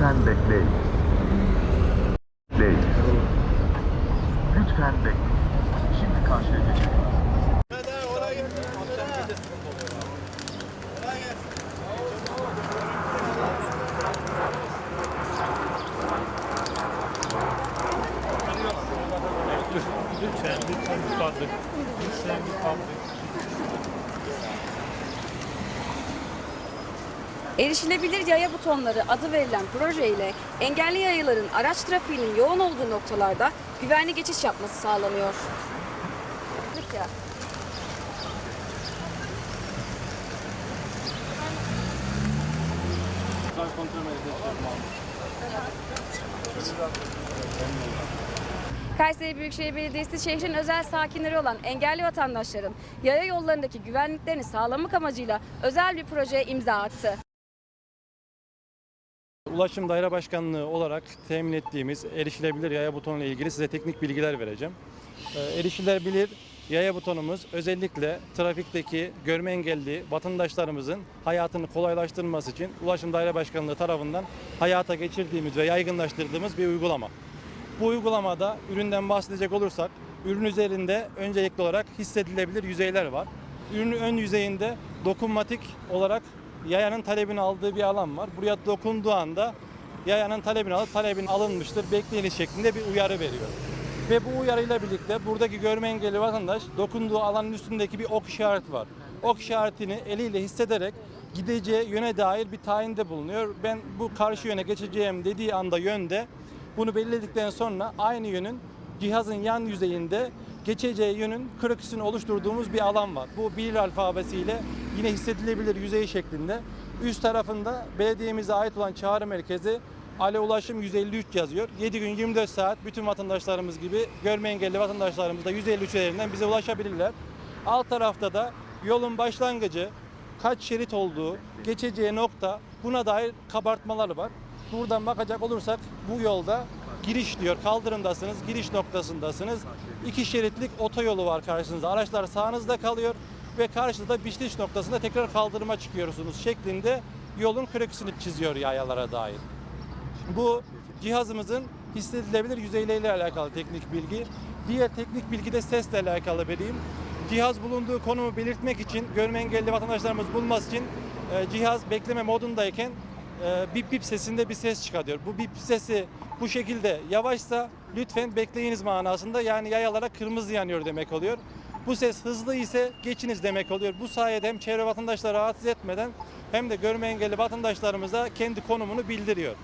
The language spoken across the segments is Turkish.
Lütfen bekleyin. Bekleyin. Lütfen bekleyin. Şimdi karşıya geçelim. Lütfen, lütfen bir kaldık. Lütfen bir kaldık. Erişilebilir yaya butonları adı verilen proje ile engelli yayaların araç trafiğinin yoğun olduğu noktalarda güvenli geçiş yapması sağlanıyor. Kayseri Büyükşehir Belediyesi şehrin özel sakinleri olan engelli vatandaşların yaya yollarındaki güvenliklerini sağlamak amacıyla özel bir projeye imza attı. Ulaşım Daire Başkanlığı olarak temin ettiğimiz erişilebilir yaya butonu ile ilgili size teknik bilgiler vereceğim. Ee, Erişilebilir yaya butonumuz özellikle trafikteki görme engelli vatandaşlarımızın hayatını kolaylaştırması için Ulaşım Daire Başkanlığı tarafından hayata geçirdiğimiz ve yaygınlaştırdığımız bir uygulama. Bu uygulamada üründen bahsedecek olursak ürün üzerinde öncelikli olarak hissedilebilir yüzeyler var. Ürünün ön yüzeyinde dokunmatik olarak yayanın talebini aldığı bir alan var. Buraya dokunduğu anda yayanın talebini alıp talebin alınmıştır, bekleyiniz şeklinde bir uyarı veriyor. Ve bu uyarıyla birlikte buradaki görme engelli vatandaş dokunduğu alanın üstündeki bir ok işareti var. Ok işaretini eliyle hissederek gideceği yöne dair bir tayinde bulunuyor. Ben bu karşı yöne geçeceğim dediği anda yönde bunu belirledikten sonra aynı yönün cihazın yan yüzeyinde geçeceği yönün krokisini oluşturduğumuz bir alan var. Bu bir alfabesiyle yine hissedilebilir yüzey şeklinde. Üst tarafında belediyemize ait olan çağrı merkezi Ale Ulaşım 153 yazıyor. 7 gün 24 saat bütün vatandaşlarımız gibi görme engelli vatandaşlarımız da 153 üzerinden bize ulaşabilirler. Alt tarafta da yolun başlangıcı, kaç şerit olduğu, geçeceği nokta buna dair kabartmaları var. Buradan bakacak olursak bu yolda giriş diyor kaldırımdasınız, giriş noktasındasınız. İki şeritlik otoyolu var karşınızda. Araçlar sağınızda kalıyor ve karşıda bitiş noktasında tekrar kaldırıma çıkıyorsunuz şeklinde yolun krokisini çiziyor yayalara dair. Bu cihazımızın hissedilebilir yüzeyleriyle alakalı teknik bilgi. Diğer teknik bilgi de sesle alakalı vereyim. Cihaz bulunduğu konumu belirtmek için görme engelli vatandaşlarımız bulması için e, cihaz bekleme modundayken e, bip bip sesinde bir ses çıkartıyor. Bu bip sesi bu şekilde yavaşsa lütfen bekleyiniz manasında yani yayalara kırmızı yanıyor demek oluyor. Bu ses hızlı ise geçiniz demek oluyor. Bu sayede hem çevre vatandaşları rahatsız etmeden hem de görme engelli vatandaşlarımıza kendi konumunu bildiriyor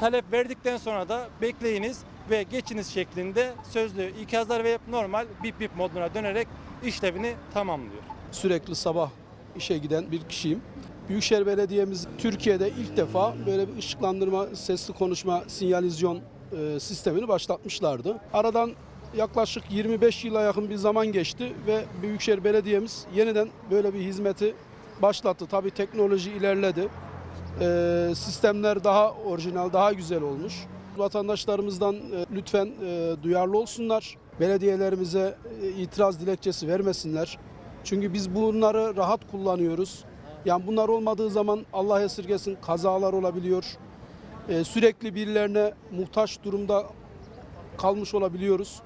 talep verdikten sonra da bekleyiniz ve geçiniz şeklinde sözlü ikazlar ve normal bip bip moduna dönerek işlevini tamamlıyor. sürekli sabah işe giden bir kişiyim. Büyükşehir Belediye'miz Türkiye'de ilk defa böyle bir ışıklandırma, sesli konuşma, sinyalizasyon e, sistemini başlatmışlardı. Aradan yaklaşık 25 yıla yakın bir zaman geçti ve Büyükşehir Belediye'miz yeniden böyle bir hizmeti başlattı. Tabii teknoloji ilerledi. E, sistemler daha orijinal, daha güzel olmuş. Vatandaşlarımızdan e, lütfen e, duyarlı olsunlar. Belediyelerimize e, itiraz dilekçesi vermesinler. Çünkü biz bunları rahat kullanıyoruz. Yani bunlar olmadığı zaman Allah esirgesin kazalar olabiliyor. E, sürekli birilerine muhtaç durumda kalmış olabiliyoruz.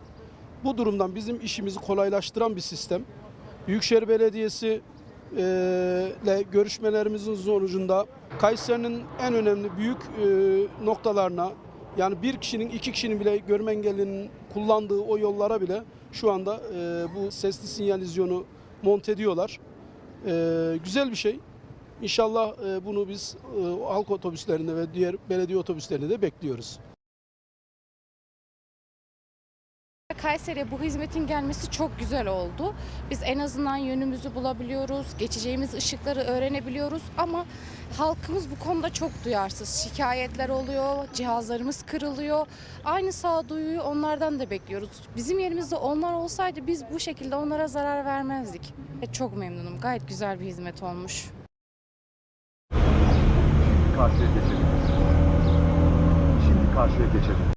Bu durumdan bizim işimizi kolaylaştıran bir sistem. Büyükşehir Belediyesi e, ile görüşmelerimizin sonucunda Kayseri'nin en önemli büyük e, noktalarına yani bir kişinin iki kişinin bile görme engellinin kullandığı o yollara bile şu anda e, bu sesli sinyalizyonu monte ediyorlar. Güzel bir şey. İnşallah bunu biz e, halk otobüslerinde ve diğer belediye otobüslerinde de bekliyoruz. Kayseri'ye bu hizmetin gelmesi çok güzel oldu. Biz en azından yönümüzü bulabiliyoruz, geçeceğimiz ışıkları öğrenebiliyoruz ama halkımız bu konuda çok duyarsız. Şikayetler oluyor, cihazlarımız kırılıyor. Aynı sağduyuyu onlardan da bekliyoruz. Bizim yerimizde onlar olsaydı biz bu şekilde onlara zarar vermezdik. Çok memnunum. Gayet güzel bir hizmet olmuş. Karşıya geçelim. Şimdi karşıya geçelim.